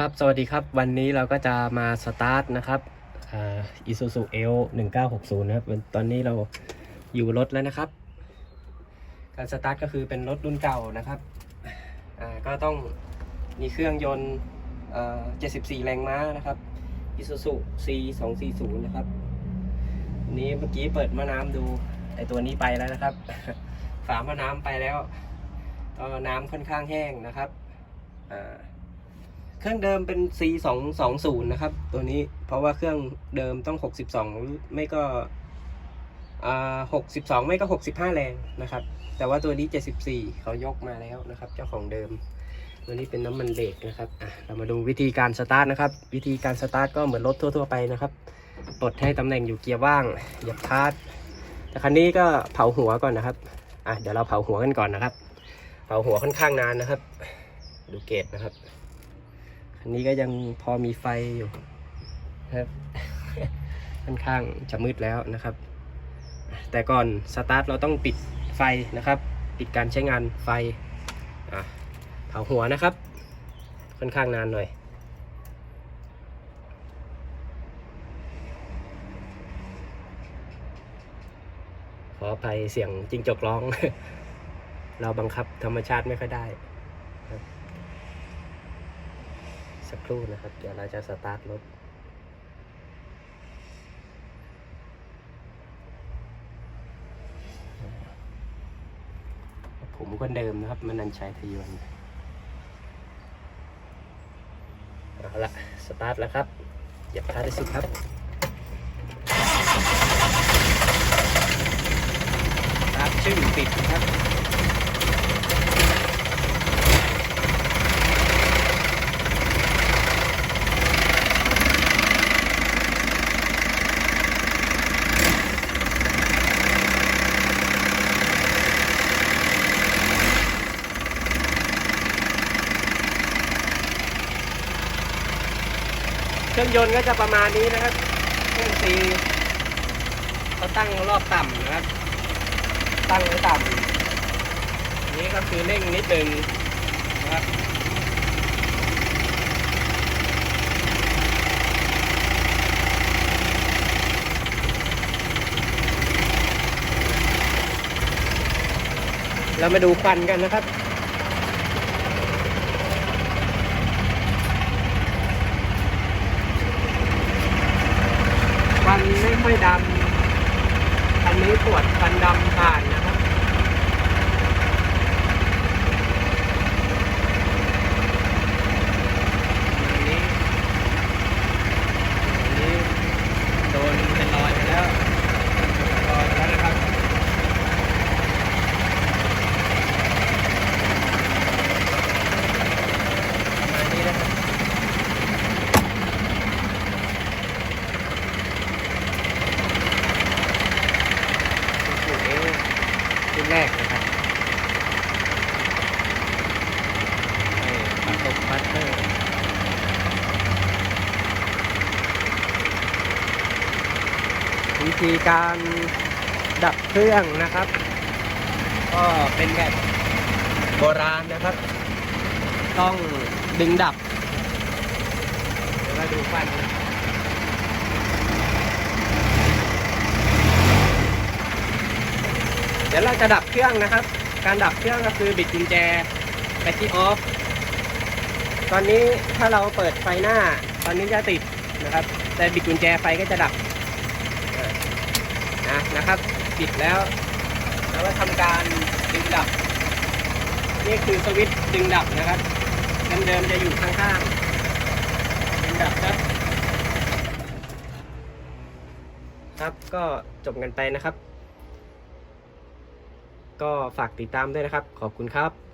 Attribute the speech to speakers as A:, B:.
A: ครับ สวัสดีครับ วันนี้เราก็จะมาสตาร์ทนะครับอิซูซูเอลหนึ่งเก้าหกศูนย์นะครับ ตอนนี้เราอยู่รถแล้วนะครับ การสตาร์ทก็คือเป็นรถรุ่นเก่านะครับอ่าก็ต้องมีเครื่องยนต์เอ่อ74แรงม้านะครับอิซูซู C 2 4 0นะครับนี้เมื่อกี้เปิดมะน้ำดูไอตัวนี้ไปแล้วนะครับ ฝามะน้ำไปแล้วเอ่อน้ำค่อนข้างแห้งนะครับอ่า เครื่องเดิมเป็น C 2 2 0นะครับ ตัวนี้เพราะว่าเครื่องเดิมต้อง 62 ไม่ก็อ่า62ไม่ก็65แรงนะครับ แต่ว่าตัวนี้74เขายกมาแล้วนะครับ เจ้าของเดิม ตัวนี้เป็นน้ำมันเบรกนะครับอะเรามาดูวิธีการสตาร์ทนะครับ วิธีการสตาร์ทก็เหมือนรถทั่ว ๆ ไปนะครับปลดให้ตำแหน่งอยู่เกียร์ว่างเหยียบคลัตช์แต่คันนี้ก็เผาหัวก่อนนะครับอะเดี๋ยวเราเผาหัวกันก่อนนะครับ เผาหัวค่อนข้างนานนะครับ ดูเกตนะครับ อันนี้ก็ยังพอมีไฟอยู่ครับค่อนข้างจะมืดแล้วนะครับ แต่ก่อนสตาร์ทเราต้องปิดไฟนะครับ ปิดการใช้งานไฟเผาหัวนะครับ ค่อนข้างนานหน่อยขออภัยเสียงจิงจกร้อง เราบังคับธรรมชาติไม่ค่อยได้ สักครู่นะครับ เดี๋ยวเราจะสตาร์ทรถผมคนเดิมนะครับ มันันชัยทยวนเอาละสตาร์ทแล้วครับเหยียบคลัตช์ได้สุดครับสตาร์ทชื่อปิดครับ เครื่องยนต์ก็จะประมาณนี้นะครับ เครื่องซีเขาตั้งรอบต่ำนะครับ ตั้งไว้ต่ำนนี้ก็คือเร่งนิดนึงนะครับเรามาดูควันกันนะครับ วันไม่ค่อยดำ อันนี้ตรวจควันดำผ่านนะครับ อันนี้ อันนี้โดนเป็นรอยไปแล้วรอยไปแล้วนะครับ ประมาณนี้นะครับ สูตรนี้รุ่น แรกนะครับให้ปาตกพัตเตอร์วิธีการดับเครื่องนะครับ ก็เป็นแบบโบราณนะครับ ต้องดึงดับ เดี๋ยวมาดูฟันนะ ดี๋ยวเราจะดับเครื่องนะครับ การดับเครื่องก็คือบิดกุญแจไปที่ออฟ ตอนนี้ถ้าเราเปิดไฟหน้า ตอนนี้จะติดนะครับ แต่บิดกุญแจไฟก็จะดับนะนะครับปิดแล้วแล้วก็ทำการดึงดับ นี่คือสวิตช์ดึงดับนะครับเดิมๆจะอยู่ข้างๆดึงดับครับครับก็จบกันไปนะครับ ก็ฝากติดตามด้วยนะครับ ขอบคุณครับ